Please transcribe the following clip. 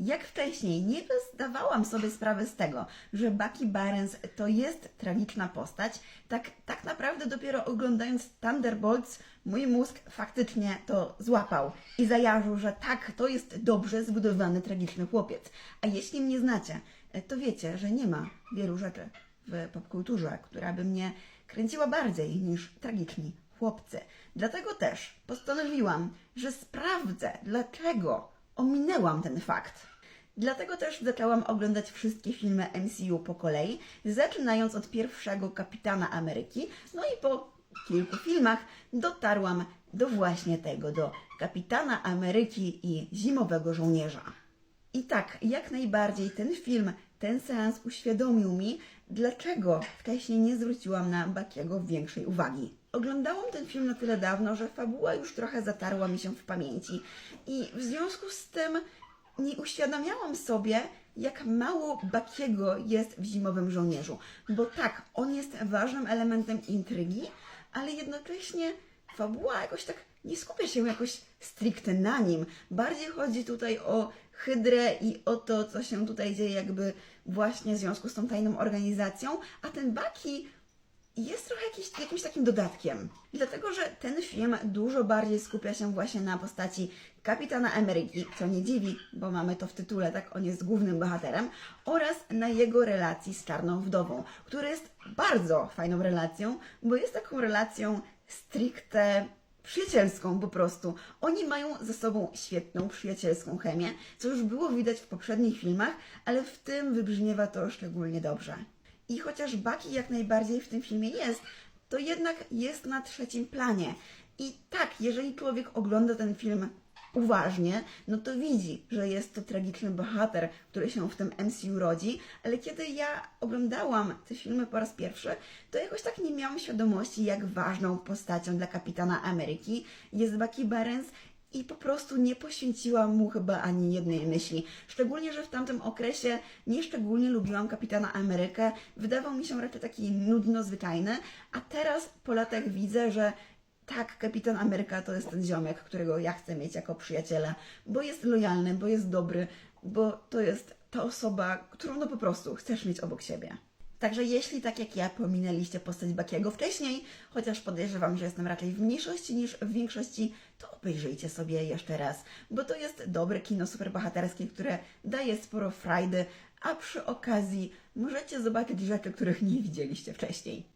jak wcześniej nie zdawałam sobie sprawy z tego, że Bucky Barnes to jest tragiczna postać, tak, tak naprawdę dopiero oglądając Thunderbolts mój mózg faktycznie to złapał i zajarzył, że tak, to jest dobrze zbudowany tragiczny chłopiec. A jeśli mnie znacie, to wiecie, że nie ma wielu rzeczy w popkulturze, która by mnie kręciła bardziej niż tragiczni chłopcy. Dlatego też postanowiłam, że sprawdzę, dlaczego ominęłam ten fakt. Dlatego też zaczęłam oglądać wszystkie filmy MCU po kolei, zaczynając od pierwszego Kapitana Ameryki, no i po kilku filmach dotarłam do właśnie tego, do Kapitana Ameryki i Zimowego Żołnierza. I tak, jak najbardziej ten film, ten seans uświadomił mi, dlaczego wcześniej nie zwróciłam na Bakiego większej uwagi. Oglądałam ten film na tyle dawno, że fabuła już trochę zatarła mi się w pamięci i w związku z tym nie uświadamiałam sobie, jak mało Bakiego jest w Zimowym Żołnierzu. Bo tak, on jest ważnym elementem intrygi, ale jednocześnie fabuła jakoś tak nie skupia się jakoś stricte na nim. Bardziej chodzi tutaj o Hydrę i o to, co się tutaj dzieje jakby właśnie w związku z tą tajną organizacją, a ten Baki jest trochę jakiś, jakimś takim dodatkiem. Dlatego, że ten film dużo bardziej skupia się właśnie na postaci kapitana Ameryki, co nie dziwi, bo mamy to w tytule, tak, on jest głównym bohaterem, oraz na jego relacji z Czarną Wdową, która jest bardzo fajną relacją, bo jest taką relacją stricte przyjacielską po prostu. Oni mają ze sobą świetną przyjacielską chemię, co już było widać w poprzednich filmach, ale w tym wybrzmiewa to szczególnie dobrze. I chociaż Bucky jak najbardziej w tym filmie jest, to jednak jest na trzecim planie. I tak, jeżeli człowiek ogląda ten film uważnie, no to widzi, że jest to tragiczny bohater, który się w tym MCU rodzi, ale kiedy ja oglądałam te filmy po raz pierwszy, to jakoś tak nie miałam świadomości, jak ważną postacią dla Kapitana Ameryki jest Bucky Barnes i po prostu nie poświęciłam mu chyba ani jednej myśli. Szczególnie, że w tamtym okresie nieszczególnie lubiłam Kapitana Amerykę. Wydawał mi się raczej taki nudno zwyczajny, a teraz po latach widzę, że tak, Kapitan Ameryka to jest ten ziomek, którego ja chcę mieć jako przyjaciela, bo jest lojalny, bo jest dobry, bo to jest ta osoba, którą no po prostu chcesz mieć obok siebie. Także jeśli tak jak ja pominęliście postać Bakiego wcześniej, chociaż podejrzewam, że jestem raczej w mniejszości niż w większości, to obejrzyjcie sobie jeszcze raz, bo to jest dobre kino superbohaterskie, które daje sporo frajdy, a przy okazji możecie zobaczyć rzeczy, których nie widzieliście wcześniej.